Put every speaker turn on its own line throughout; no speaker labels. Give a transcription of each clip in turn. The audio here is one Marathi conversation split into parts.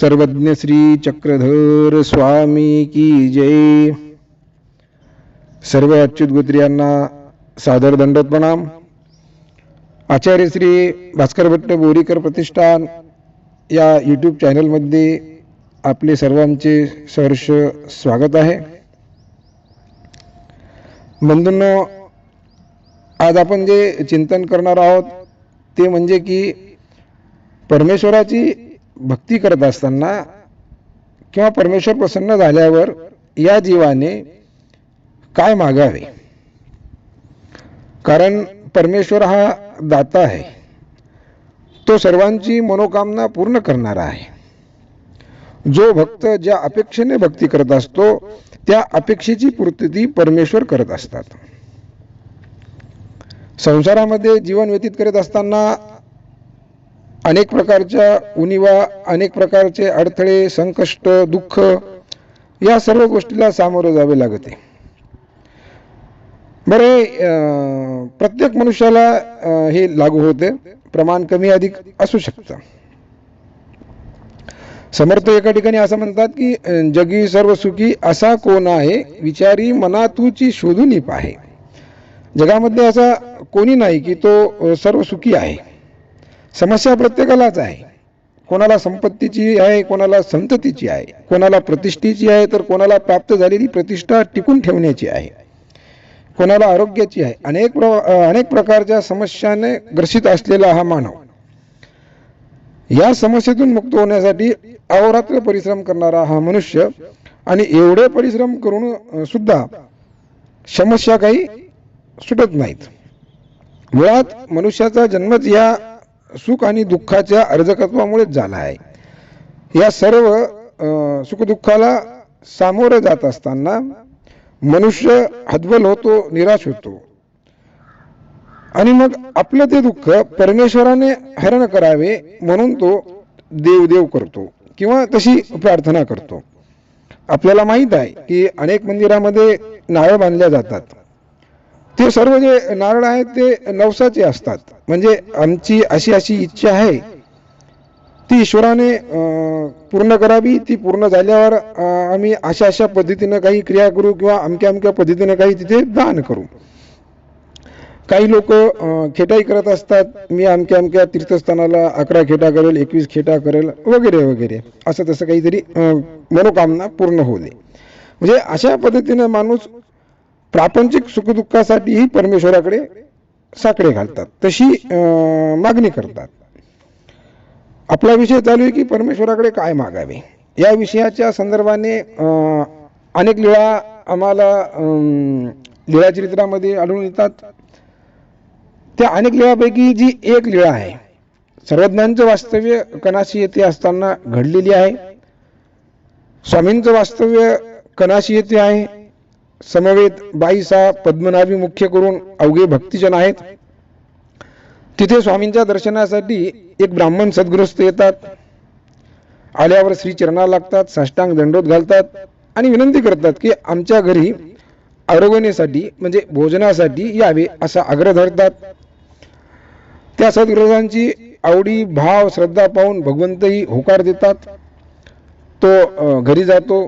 सर्वज्ञ श्री चक्रधर स्वामी की जय. सर्व अच्युत गोत्रियांना सादर दंडत प्रणाम. आचार्य श्री भास्कर भट्ट बोरीकर प्रतिष्ठान या यूट्यूब चॅनलमध्ये आपले सर्वांचे सहर्ष स्वागत आहे. बंधूंनो आज आपण जे चिंतन करणार आहोत ते म्हणजे की परमेश्वराची भक्ती करत असताना किंवा परमेश्वर प्रसन्न झाल्यावर या जीवाने काय मागावे? कारण परमेश्वर हा दाता आहे. तो सर्वांची मनोकामना पूर्ण करणारा आहे. जो भक्त ज्या अपेक्षेने भक्ती करत असतो त्या अपेक्षेची पूर्ती परमेश्वर करत असतात. संसारामध्ये जीवन व्यतीत करत असताना अनेक प्रकारच्या उणिवा अनेक प्रकारचे अडथळे संकष्ट दुःख या सर्व गोष्टीला सामोरं जावे लागते. बरे प्रत्येक मनुष्याला हे लागू होते. प्रमाण कमी अधिक असू शकतं. समर्थ एका ठिकाणी असं म्हणतात की जगी सर्व सुखी असा कोण आहे? विचारी मनातूची शोधून पाहे. जगामध्ये असा कोणी नाही की तो सर्व सुखी आहे. समस्या प्रत्येकालाच आहे. कोणाला संपत्तीची आहे कोणाला संततीची आहे. कोणाला प्रतिष्ठेची आहे तर कोणाला प्राप्त झालेली प्रतिष्ठा टिकून ठेवण्याची आहे. कोणाला आरोग्याची आहे. अनेक प्र अनेक प्रकारच्या समस्याने ग्रसित असलेला हा मानव. या समस्येतून मुक्त होण्यासाठी अहोरात्र परिश्रम करणारा हा मनुष्य आणि एवढे परिश्रम करून सुद्धा समस्या काही सुटत नाहीत. मुळात मनुष्याचा जन्मच या सुख आणि दुःखाच्या अर्जकत्वामुळेच झाला आहे. या सर्व सुखदुःखाला सामोरं जात असताना मनुष्य हतबल होतो निराश होतो. आणि मग आपलं ते दुःख परमेश्वराने हरण करावे म्हणून तो देवदेव करतो किंवा तशी प्रार्थना करतो. आपल्याला माहीत आहे की अनेक मंदिरामध्ये नाळ बांधल्या जातात. ते सर्व जे नारळ आहेत ते नवसाचे असतात. म्हणजे आमची अशी अशी इच्छा आहे ती ईश्वराने अं, पूर्ण करावी. ती पूर्ण झाल्यावर आम्ही अशा अशा पद्धतीनं काही क्रिया करू किंवा अमक्या अमक्या पद्धतीनं काही तिथे दान करू. काही लोक खेटाई करत असतात. मी अमक्या अमक्या तीर्थस्थानाला अकरा खेटा करेल एकवीस खेटा करेल वगैरे वगैरे. असं तसं काहीतरी मनोकामना पूर्ण होऊ दे. म्हणजे अशा पद्धतीनं माणूस प्रापंचिक सुखदुःखासाठीही परमेश्वराकडे साकडे घालतात. तशी मागणी करतात. आपला विषय चालू आहे की परमेश्वराकडे काय मागावे? या विषयाच्या संदर्भाने अनेक लिळा आम्हाला अं, लीळाचरित्रामध्ये आढळून येतात. त्या अनेक लिळापैकी जी एक लिळा आहे सर्वज्ञांचं वास्तव्य कनाशी येथे असताना घडलेली आहे. स्वामींचं वास्तव्य कनाशी येथे आहे. समवेत बाईसा पद्मनाभी मुख्य करून अवघे भक्तिजन आहेत. तिथे स्वामींच्या दर्शनासाठी एक ब्राह्मण सद्गृहस्थ येतात. आल्यावर श्री चरणा लागतात साष्टांग दंडोत घालतात आणि विनंती करतात की आमच्या घरी आरोग्यनेसाठी म्हणजे भोजनासाठी यावे असा आग्रह धरतात. त्या सद्गृहांची आवडी भाव श्रद्धा पाहून भगवंतही होकार देतात. तो घरी जातो.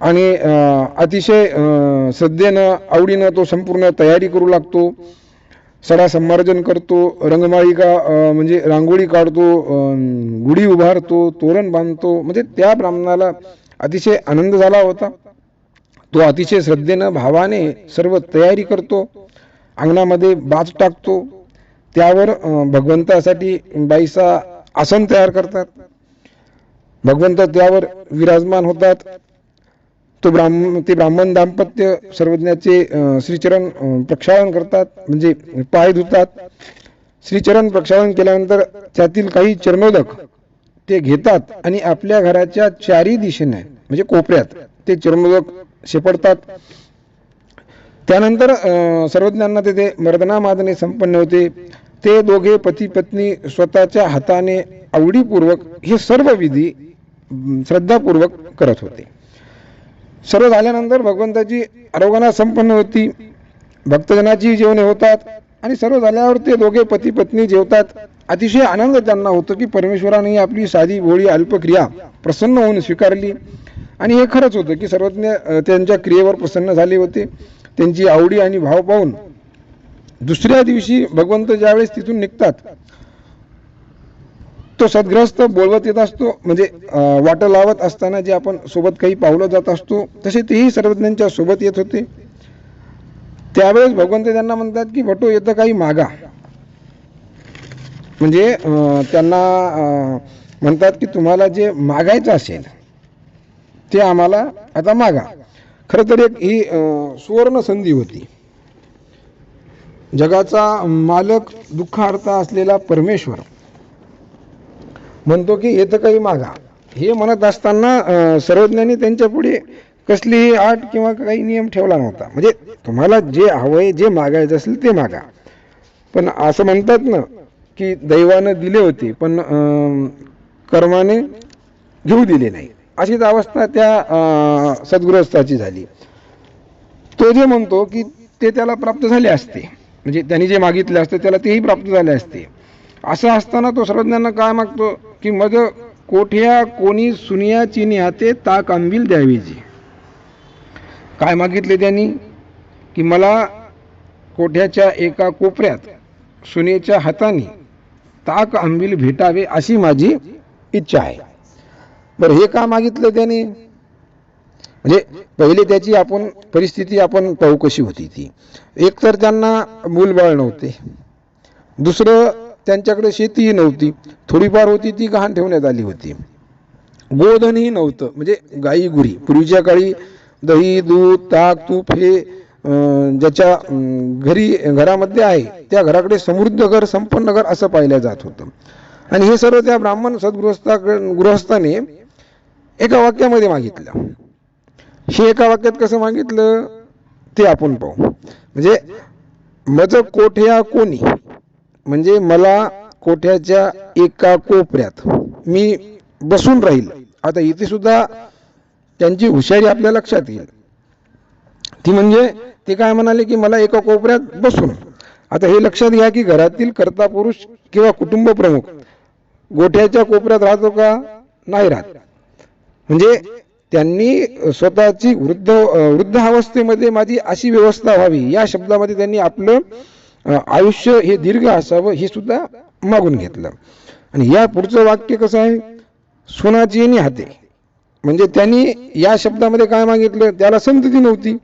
आणि अतिशय श्रद्धेनं आवडीनं तो संपूर्ण तयारी करू लागतो. सडा संमार्जन करतो. रंगमाळिका म्हणजे रांगोळी काढतो. गुढी उभारतो. तोरण बांधतो. म्हणजे त्या ब्राह्मणाला अतिशय आनंद झाला होता. तो अतिशय श्रद्धेनं भावाने सर्व तयारी करतो. अंगणामध्ये बाज टाकतो. त्यावर भगवंतासाठी बाईसा आसन तयार करतात. भगवंत त्यावर विराजमान होतात. तो ब्राह्मण ते ब्राह्मण दाम्पत्य सर्वज्ञाचे श्रीचरण प्रक्षालन करतात म्हणजे पाय धुतात. श्रीचरण प्रक्षालन केल्यानंतर त्यातील काही चरणोदक ते घेतात आणि आपल्या घराच्या चारी दिशेने म्हणजे कोपऱ्यात ते चरणोदक शेपडतात. त्यानंतर सर्वज्ञांना तेथे मर्दनामादने संपन्न होते. ते दोघे पती पत्नी स्वतःच्या हाताने आवडीपूर्वक हे सर्व विधी श्रद्धापूर्वक करत होते. सर्व झाल्यानंतर भगवंताची आरोगना संपन्न होती. भक्तजनाची जेवणे होतात आणि सर्व झाल्यावर ते दोघे पती पत्नी जेवतात. अतिशय आनंद त्यांना होतो की परमेश्वराने आपली साधी भोळी अल्पक्रिया प्रसन्न होऊन स्वीकारली. आणि हे खरंच होतं की सर्वज्ञ त्यांच्या क्रियेवर प्रसन्न झाले होते. त्यांची आवडी आणि भाव पाहून दुसऱ्या दिवशी भगवंत ज्यावेळेस तिथून निघतात तो सद्ग्रस्त बोलवत येत असतो म्हणजे वाटं लावत असताना जे आपण सोबत काही पावलं जात असतो तसे तेही सर्वज्ञांच्या सोबत येत होते. त्यावेळेस भगवंत त्यांना म्हणतात की भटो येतं काही मागा. म्हणजे त्यांना म्हणतात की तुम्हाला जे मागायचं असेल ते आम्हाला आता मागा. खरं तर एक ही सुवर्ण संधी होती. जगाचा मालक दुःखार्थ असलेला परमेश्वर म्हणतो की येतं काही मागा. हे म्हणत असताना सर्वज्ञांनी त्यांच्या पुढे कसलीही आट किंवा काही नियम ठेवला नव्हता. म्हणजे तुम्हाला जे हवंय जे मागायचं असेल ते मागा. पण असं म्हणतात ना की दैवानं दिले होते पण कर्माने घेऊ दिले नाही. अशीच अवस्था त्या सद्गृहस्थाची झाली. तो जे म्हणतो की ते त्याला प्राप्त झाले असते. म्हणजे त्यांनी जे मागितले असते त्याला तेही प्राप्त झाले असते. असं असताना तो सर्वज्ञांना काय मागतो? की मग कोठ्या कोणी सुनिया चिनिया ते ताक आंबील द्यावीची काय मागितले त्यांनी? की मला कोठ्याच्या एका कोपऱ्यात सुनेच्या हाताने ताक आंबील भेटावे अशी माझी इच्छा आहे. बरं हे का मागितलं त्याने? म्हणजे पहिले त्याची आपण परिस्थिती आपण पाहू कशी होती ती. एक तर त्यांना मूलबाळ नव्हते. दुसरं त्यांच्याकडे शेतीही नव्हती. थोडीफार होती ती गहाण ठेवण्यात आली होती. गोधनही नव्हतं. म्हणजे गाई गुरी. पूर्वीच्या काळी दही दूध ताक तूप हे ज्याच्या घरी घरामध्ये आहे त्या घराकडे समृद्ध घर संपन्न घर असं पाहिलं जात होतं. आणि हे सर्व त्या ब्राह्मण सद्गृहस्था गृहस्थाने एका वाक्यामध्ये मागितलं. हे एका वाक्यात कसं मागितलं? ते आपण पाहू. म्हणजे मज कोठ्या कोणी? म्हणजे मला कोठ्याच्या एका कोपऱ्यात मी बसून राहील. आता इथे सुद्धा त्यांची हुशारी आपल्या लक्षात येईल. ती म्हणजे ते काय म्हणाले की मला एका कोपऱ्यात बसून. आता हे लक्षात घ्या की घरातील कर्ता पुरुष किंवा कुटुंब प्रमुख गोठ्याच्या कोपऱ्यात राहतो का? नाही राहत. म्हणजे त्यांनी स्वतःची वृद्ध वृद्ध वृद्धावस्थेमध्ये माझी अशी व्यवस्था व्हावी या शब्दामध्ये त्यांनी आपलं आयुष्य हे दीर्घ असावं हे सुद्धा मागून घेतलं. आणि या पुढचं वाक्य कसं आहे? सोनाची आणि हाते. म्हणजे त्यांनी या शब्दामध्ये काय मागितलं? त्याला संतती नव्हती.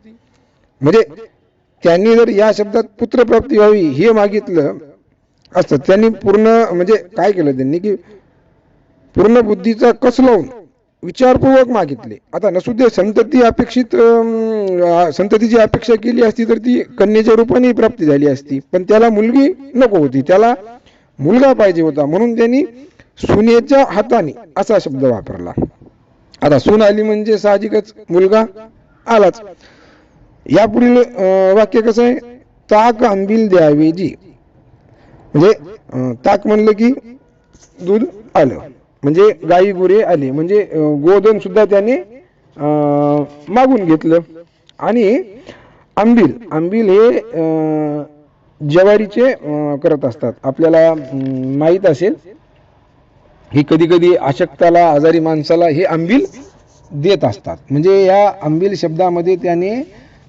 म्हणजे त्यांनी जर या शब्दात पुत्रप्राप्ती व्हावी हे मागितलं असतं. त्यांनी पूर्ण म्हणजे काय केलं त्यांनी की पूर्ण बुद्धीचा कस लावून विचारपूर्वक मागितले. आता नसू दे संतती अपेक्षित संततीची अपेक्षा केली असती तर ती कन्येच्या रूपाने प्राप्ती झाली असती. पण त्याला मुलगी नको होती. त्याला मुलगा पाहिजे होता. म्हणून त्यांनी सुनेच्या हाताने असा शब्द वापरला. आता सून आली म्हणजे साहजिकच मुलगा आलाच. यापुढील वाक्य कसं आहे? ताक आंबील द्यावे जी. म्हणजे ताक म्हणलं की दूध आलं. म्हणजे गाई गुरे आली म्हणजे गोधन सुद्धा त्याने अं, मागून घेतलं. आणि आंबील आंबील हे ज्वारीचे करत असतात. आपल्याला माहीत असेल ही कधी कधी अशक्ताला आजारी माणसाला हे आंबील देत असतात. म्हणजे या आंबील शब्दामध्ये त्याने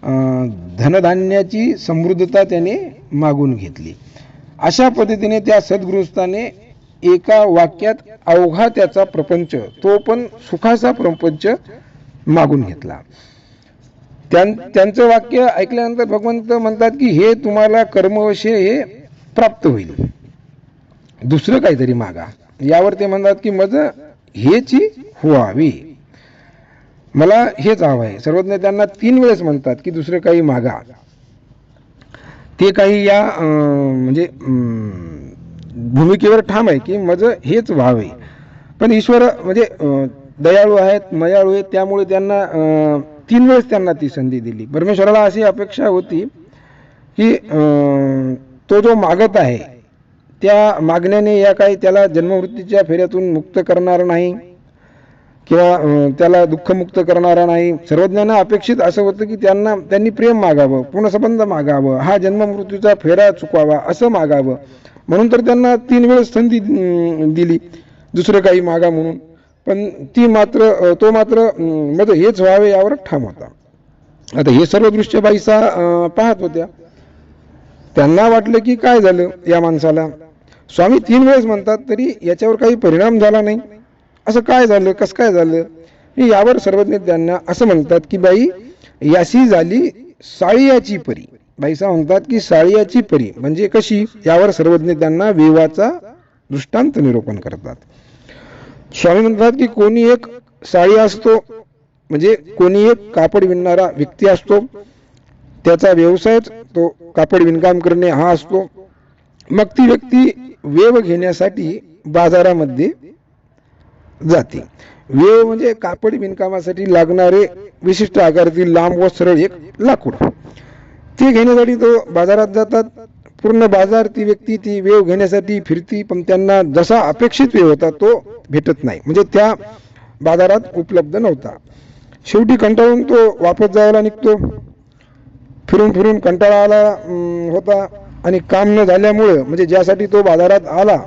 अं, धनधान्याची समृद्धता त्याने मागून घेतली. अशा पद्धतीने त्या सद्गृहस्थाने एका वाक्यात अवघा त्याचा प्रपंच तो पण सुखाचा प्रपंच मागून घेतला. त्यां त्यांचं वाक्य ऐकल्यानंतर भगवंत म्हणतात की हे तुम्हाला कर्मवशे हे प्राप्त होईल. दुसरं काहीतरी मागा. यावर ते म्हणतात की मज हेची व्हावी मला हेच हवं आहे. सर्वज्ञ त्यांना तीन वेळेस म्हणतात की दुसरं काही मागा. ते काही या म्हणजे अं, भूमिकेवर ठाम आहे की मज हेच व्हावे पण ईश्वर म्हणजे दयाळू आहेत मयाळू आहेत त्यामुळे त्यांना तीन वेळेस त्यांना ती संधी दिली. परमेश्वराला अशी अपेक्षा होती की तो जो मागत आहे त्या मागण्याने या काही त्याला जन्ममृत्यूच्या फेऱ्यातून मुक्त करणार नाही किंवा त्याला दुःखमुक्त करणारा नाही. सर्वज्ञांना अपेक्षित असं होतं की त्यांना त्यांनी प्रेम मागावं पूर्ण संबंध मागावं हा जन्ममृत्यूचा फेरा चुकवावा असं मागावं. म्हणून तर त्यांना तीन वेळेस संधी दिली दुसरं काही मागा म्हणून. पण ती मात्र तो मात्र अं, हेच व्हावे यावर ठाम होता. आता हे सर्व दृश्य बाईसा पाहत होत्या. त्यांना वाटलं की काय झालं या माणसाला? स्वामी तीन वेळेस म्हणतात तरी याच्यावर काही परिणाम झाला नाही. असं काय झालं? कसं काय झालं? हे यावर सर्वज्ञ त्यांना असं म्हणतात की बाई याशी झाली साळियाची परी. भाईसा म्हणतात की साळियाची परी म्हणजे कशी? यावर सर्वज्ञ त्यांना विवाचा दृष्टांत निरूपण करतात. स्वामी म्हणतात की कोणी एक साळी असतो म्हणजे कोणी एक कापड विणणारा व्यक्ती असतो त्याचा व्यवसायच तो कापड विणकाम करणे हा असतो. मग ती व्यक्ती वेव घेण्यासाठी बाजारामध्ये जाते. वेव म्हणजे कापड विणकामासाठी लागणारे विशिष्ट आकारातील लांब व सरळ एक लाकूड. ते घेण्यासाठी तो बाजारात जातात. पूर्ण बाजार ती व्यक्ती ती वेव घेण्यासाठी फिरती. पण त्यांना जसा अपेक्षित वेव होता तो भेटत नाही. म्हणजे त्या बाजारात उपलब्ध नव्हता. शेवटी कंटाळून तो वापस जायला निघतो. फिरून फिरून कंटाळा आला होता. आणि काम न झाल्यामुळं म्हणजे ज्यासाठी तो बाजारात आला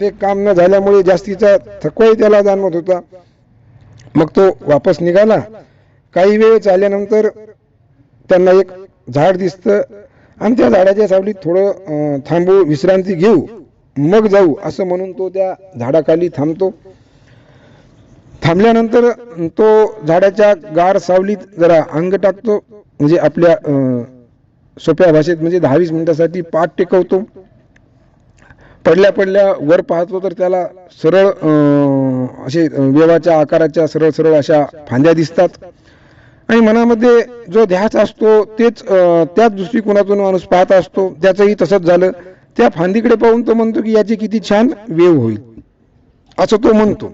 ते काम न झाल्यामुळे जास्तीचा थकवाही त्याला जाणवत होता. मग तो वापस निघाला. काही वेळ चालल्यानंतर त्यांना एक झाड दिसतं. आणि त्या झाडाच्या सावलीत थोडं थांबू विश्रांती घेऊ. मग जाऊ असं म्हणून तो त्या झाडाखाली थांबतो. थांबल्यानंतर तो झाडाच्या गार सावलीत जरा अंग टाकतो. म्हणजे आपल्या सोप्या भाषेत म्हणजे दहा वीस मिनिटासाठी पाठ टेकवतो. पडल्या पडल्या वर पाहतो तर त्याला सरळ असे वेवाच्या आकाराच्या सरळ सरळ अशा फांद्या दिसतात. आणि मनामध्ये जो ध्यास असतो तेच त्याच दृष्टिकोनातून माणूस पाहत असतो. त्याचंही तसंच झालं. त्या फांदीकडे पाहून तो म्हणतो की याची किती छान वेव होईल. असं तो म्हणतो.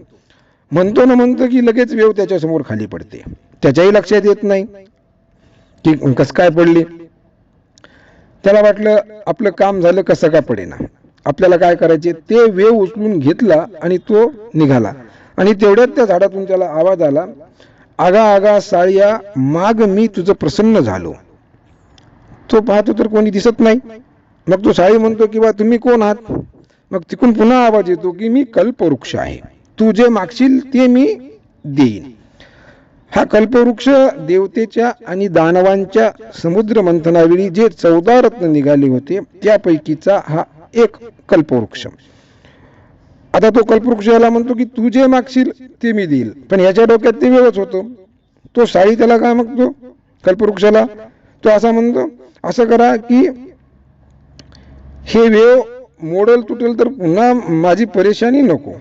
म्हणतो ना म्हणतो की लगेच वेव त्याच्यासमोर खाली पडते. त्याच्याही लक्षात येत नाही. की कसं काय पडली? त्याला वाटलं आपलं काम झालं कसं का पडेना? आपल्याला काय करायचे? ते वेव उचलून घेतला आणि तो निघाला. आणि तेवढ्यात त्या झाडातून त्याला आवाज आला आगा आगा साळ्या माग मी तुझं प्रसन्न झालो. तो पाहतो तर कोणी दिसत नाही. मग तो साळी म्हणतो की बा तुम्ही कोण आहात? मग तिकडून पुन्हा आवाज येतो की मी कल्पवृक्ष आहे. तू जे मागशील ते मी देईन. हा कल्पवृक्ष देवतेच्या आणि दानवांच्या समुद्र मंथनावेळी जे चौदा रत्न निघाले होते त्यापैकीचा हा एक कल्पवृक्ष. आता तो कल्पवृक्ष याला म्हणतो की तू जे मागशील ते मी देईल. पण याच्या डोक्यात ते वेळच होतो. तो साळी त्याला काय मागतो कल्पवृक्षाला? तो असा म्हणतो असं करा की हे वेव मोडल तुटेल तर पुन्हा माझी परेशानी नको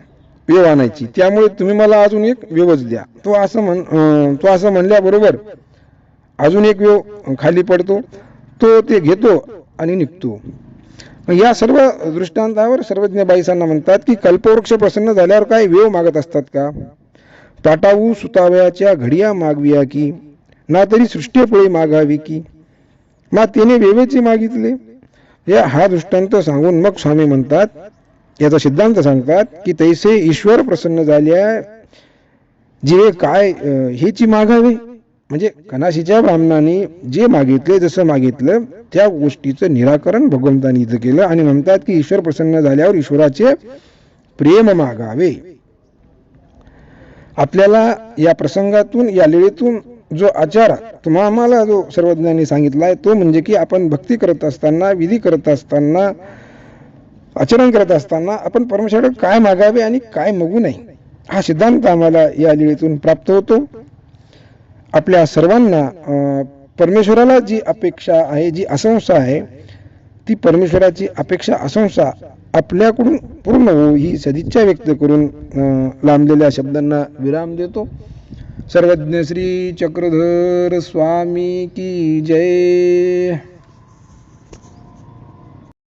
वेव आणायची. त्यामुळे तुम्ही मला अजून एक वेवच द्या. तो असं म्हण तो असं म्हणल्याबरोबर अजून एक वेव खाली पडतो. तो ते घेतो आणि निघतो. मग या सर्व दृष्टांतावर सर्वज्ञ बाईसांना म्हणतात की कल्पवृक्ष प्रसन्न झाल्यावर काय वेव मागत असतात का? ताटावू सुतावयाच्या घडिया मागविया की? ना तरी सृष्टीपळी मागावी की? मा तिने वेवेचे मागितले? या हा दृष्टांत सांगून मग स्वामी म्हणतात याचा सिद्धांत सांगतात की तैसे ईश्वर प्रसन्न झाल्या जे काय हेची मागावे? म्हणजे कनाशीच्या ब्राह्मणाने जे मागितले जसं मागितलं त्या गोष्टीचं निराकरण भगवंतानी इथं केलं आणि म्हणतात की ईश्वर प्रसन्न झाल्यावर ईश्वराचे प्रेम मागावे. आपल्याला या प्रसंगातून या लीळेतून जो आचार तुम्हा आम्हाला जो सर्वज्ञांनी सांगितला आहे तो म्हणजे की आपण भक्ती करत असताना विधी करत असताना आचरण करत असताना आपण परमेश्वर काय मागावे आणि काय मागू नये हा सिद्धांत आम्हाला या लिळीतून प्राप्त होतो. आपल्या सर्वांना परमेश्वराला जी अपेक्षा आहे जी असंस्था आहे ती परमेश्वराची अपेक्षा असंस्था आपल्याकडून पूर्ण हो ही सदिच्छा व्यक्त करून लांबलेल्या शब्दांना विराम देतो. सर्वज्ञ श्री चक्रधर स्वामी की जय.